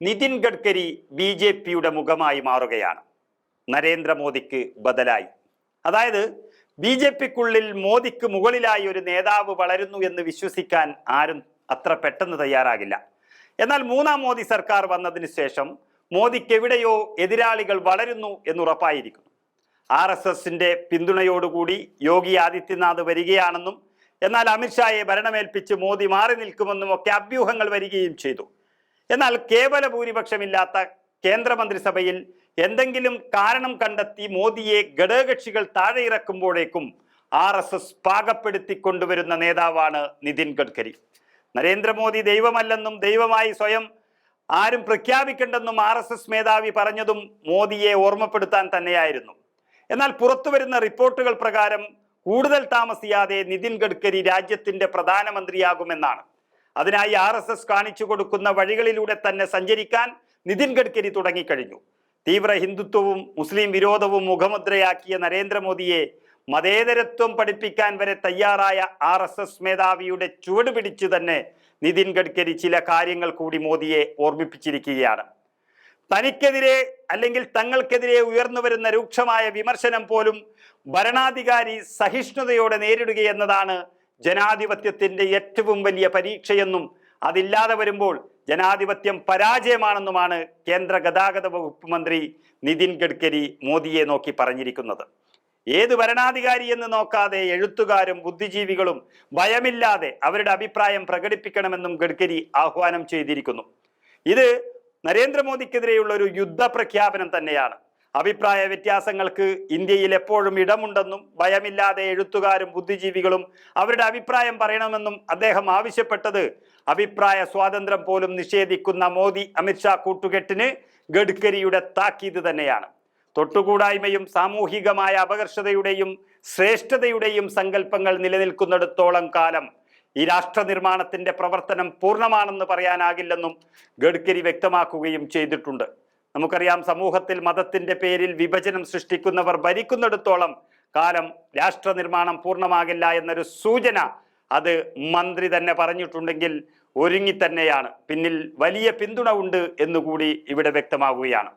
Nitin Gadkari B J പിയുടെ മുഖമായി മാറുകയാണ്. നരേന്ദ്രമോദിക്ക് ബദലായി. അതായത് ബി ജെ പിക്കുള്ളിൽ മോദിക്ക് മുകളിലായി ഒരു നേതാവ് വളരുന്നു എന്ന് വിശ്വസിക്കാൻ ആരും അത്ര പെട്ടെന്ന് തയ്യാറാകില്ല. എന്നാൽ മൂന്നാം മോദി സർക്കാർ വന്നതിന് ശേഷം മോദിക്ക് എവിടെയോ എതിരാളികൾ വളരുന്നു എന്നുറപ്പായിരിക്കുന്നു. ആർ എസ് എസിന്റെ പിന്തുണയോടുകൂടി യോഗി ആദിത്യനാഥ് വരികയാണെന്നും എന്നാൽ അമിത്ഷായെ ഭരണമേൽപ്പിച്ച് മോദി മാറി നിൽക്കുമെന്നും ഒക്കെ അഭ്യൂഹങ്ങൾ വരികയും ചെയ്തു. എന്നാൽ കേവല ഭൂരിപക്ഷമില്ലാത്ത കേന്ദ്രമന്ത്രിസഭയിൽ എന്തെങ്കിലും കാരണം കണ്ടെത്തി മോദിയെ ഘടകകക്ഷികൾ താഴെ ഇറക്കുമ്പോഴേക്കും ആർ എസ് എസ് പാകപ്പെടുത്തി കൊണ്ടുവരുന്ന നേതാവാണ് നിതിൻ ഗഡ്കരി. നരേന്ദ്രമോദി ദൈവമല്ലെന്നും ദൈവമായി സ്വയം ആരും പ്രഖ്യാപിക്കേണ്ടെന്നും ആർ എസ് എസ് മേധാവി പറഞ്ഞതും മോദിയെ ഓർമ്മപ്പെടുത്താൻ തന്നെയായിരുന്നു. എന്നാൽ പുറത്തു വരുന്ന റിപ്പോർട്ടുകൾ പ്രകാരം കൂടുതൽ താമസിയാതെ നിതിൻ ഗഡ്കരി രാജ്യത്തിന്റെ പ്രധാനമന്ത്രിയാകുമെന്നാണ്. അതിനായി ആർ എസ് എസ് കാണിച്ചു കൊടുക്കുന്ന വഴികളിലൂടെ തന്നെ സഞ്ചരിക്കാൻ നിതിൻ ഗഡ്കരി തുടങ്ങിക്കഴിഞ്ഞു. തീവ്ര ഹിന്ദുത്വവും മുസ്ലിം വിരോധവും മുഖമുദ്രയാക്കിയ നരേന്ദ്രമോദിയെ മതേതരത്വം പഠിപ്പിക്കാൻ വരെ തയ്യാറായ ആർ എസ് എസ് മേധാവിയുടെ ചുവട് പിടിച്ചു തന്നെ നിതിൻ ഗഡ്കരി ചില കാര്യങ്ങൾ കൂടി മോദിയെ ഓർമ്മിപ്പിച്ചിരിക്കുകയാണ്. തനിക്കെതിരെ അല്ലെങ്കിൽ തങ്ങൾക്കെതിരെ ഉയർന്നു വരുന്ന രൂക്ഷമായ വിമർശനം പോലും ഭരണാധികാരി സഹിഷ്ണുതയോടെ നേരിടുകയെന്നതാണ് ജനാധിപത്യത്തിന്റെ ഏറ്റവും വലിയ പരീക്ഷയെന്നും അതില്ലാതെ വരുമ്പോൾ ജനാധിപത്യം പരാജയമാണെന്നുമാണ് കേന്ദ്ര ഗതാഗത വകുപ്പ് മന്ത്രി നിതിൻ ഗഡ്കരി മോദിയെ നോക്കി പറഞ്ഞിരിക്കുന്നത്. ഏത് ഭരണാധികാരി എന്ന് നോക്കാതെ എഴുത്തുകാരും ബുദ്ധിജീവികളും ഭയമില്ലാതെ അവരുടെ അഭിപ്രായം പ്രകടിപ്പിക്കണമെന്നും ഗഡ്കരി ആഹ്വാനം ചെയ്തിരിക്കുന്നു. ഇത് നരേന്ദ്രമോദിക്കെതിരെയുള്ള ഒരു യുദ്ധ പ്രഖ്യാപനം തന്നെയാണ്. അഭിപ്രായ വ്യത്യാസങ്ങൾക്ക് ഇന്ത്യയിൽ എപ്പോഴും ഇടമുണ്ടെന്നും ഭയമില്ലാതെ എഴുത്തുകാരും ബുദ്ധിജീവികളും അവരുടെ അഭിപ്രായം പറയണമെന്നും അദ്ദേഹം ആവശ്യപ്പെട്ടത്. അഭിപ്രായ സ്വാതന്ത്ര്യം പോലും നിഷേധിക്കുന്ന മോദി അമിത്ഷാ കൂട്ടുകെട്ടിന് ഗഡ്കരിയുടെ താക്കീത് തന്നെയാണ്. തൊട്ടുകൂടായ്മയും സാമൂഹികമായ അപകർഷതയുടെയും ശ്രേഷ്ഠതയുടെയും സങ്കല്പങ്ങൾ നിലനിൽക്കുന്നിടത്തോളം കാലം ഈ രാഷ്ട്ര നിർമ്മാണത്തിന്റെ പ്രവർത്തനം പൂർണമാണെന്ന് പറയാനാകില്ലെന്നും ഗഡ്കരി വ്യക്തമാക്കുകയും ചെയ്തിട്ടുണ്ട്. നമുക്കറിയാം സമൂഹത്തിൽ മതത്തിന്റെ പേരിൽ വിഭജനം സൃഷ്ടിക്കുന്നവർ ഭരിക്കുന്നിടത്തോളം കാലം രാഷ്ട്ര നിർമ്മാണം പൂർണമാകില്ല എന്നൊരു സൂചന അത് മന്ത്രി തന്നെ പറഞ്ഞിട്ടുണ്ടെങ്കിൽ ഒരുങ്ങി തന്നെയാണ്. പിന്നിൽ വലിയ പിന്തുണ ഉണ്ട് എന്നുകൂടി ഇവിടെ വ്യക്തമാവുകയാണ്.